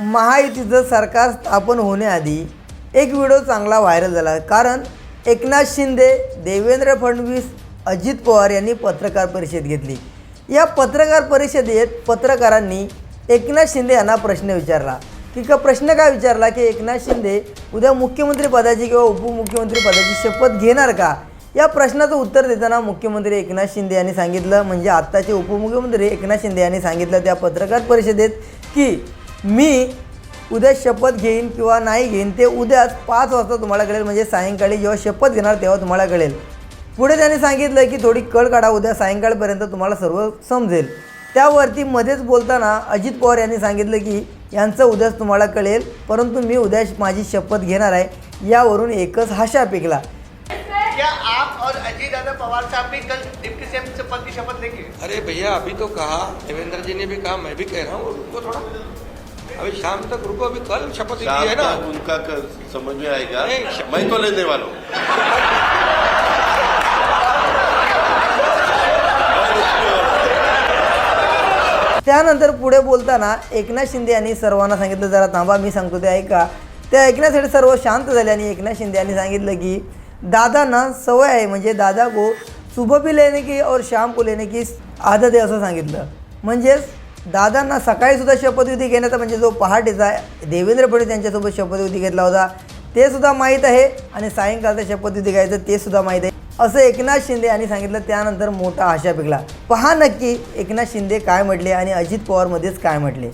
महायुतीचं सरकार स्थापन होण्याआधी एक व्हिडिओ चांगला व्हायरल झाला. कारण एकनाथ शिंदे देवेंद्र फडणवीस अजित पवार यांनी पत्रकार परिषद घेतली. या पत्रकार परिषदेत पत्रकारांनी एकनाथ शिंदे यांना प्रश्न विचारला. की का प्रश्न काय विचारला? की एकनाथ शिंदे उद्या मुख्यमंत्री पदाची किंवा उपमुख्यमंत्री पदाची शपथ घेणार का? या प्रश्नाचं उत्तर देताना मुख्यमंत्री एकनाथ शिंदे यांनी सांगितलं. म्हणजे आत्ताचे उपमुख्यमंत्री एकनाथ शिंदे यांनी सांगितलं त्या पत्रकार परिषदेत की मी उद्या शपथ घेईन किंवा नाही घेईन ते उद्याच पाच वाजता तुम्हाला कळेल. म्हणजे सायंकाळी जेव्हा शपथ घेणार तेव्हा तुम्हाला कळेल. पुढे त्यांनी सांगितलं की थोडी कळ काढा उद्या सायंकाळपर्यंत तुम्हाला सर्व समजेल. त्यावरती मध्येच बोलताना अजित पवार यांनी सांगितलं की यांचं उद्याच तुम्हाला कळेल परंतु मी उद्या माझी शपथ घेणार आहे. यावरून एकच हाशा पिकला. क्या आप और अजीत दादा पवार साहब भी कल डिप्टी सीएम से पद की शपथ लेंगे? अरे भैया अभी तो कहा देवेंद्र जी ने भी कहा मैं भी कह रहा हूँ रुको थोड़ा अभी शाम तक रुको अभी कल शपथ ली है ना? उनका कर, समझ में आएगा। मैं तो लेने वाला हूँ। त्यानंतर पुढे बोलताना एकनाथ शिंदे यांनी सर्वांना सांगितलं जरा थांबा मी सांगतो ते ऐका. ते ऐकण्यासाठी सर्व शांत झाले आणि एकनाथ शिंदे यांनी सांगितलं की दादांना सवय आहे म्हणजे दादा को सुबह भी लेने की और शाम को लेने की आदत आहे असं सांगितलं. म्हणजेच दादांना सकाळीसुद्धा शपथविधी घेण्याचा म्हणजे जो पहाटेचा देवेंद्र फडणवीस यांच्यासोबत शपथविधी घेतला होता ते सुद्धा माहीत आहे. आणि सायंकाळचा शपथविधी घ्यायचं ते सुद्धा माहीत आहे. असं एकनाथ शिंदे यांनी सांगितलं त्यानंतर मोठा आशा पिकला पहा नक्की एकनाथ शिंदे काय म्हटले आणि अजित पवारमध्येच काय म्हटले.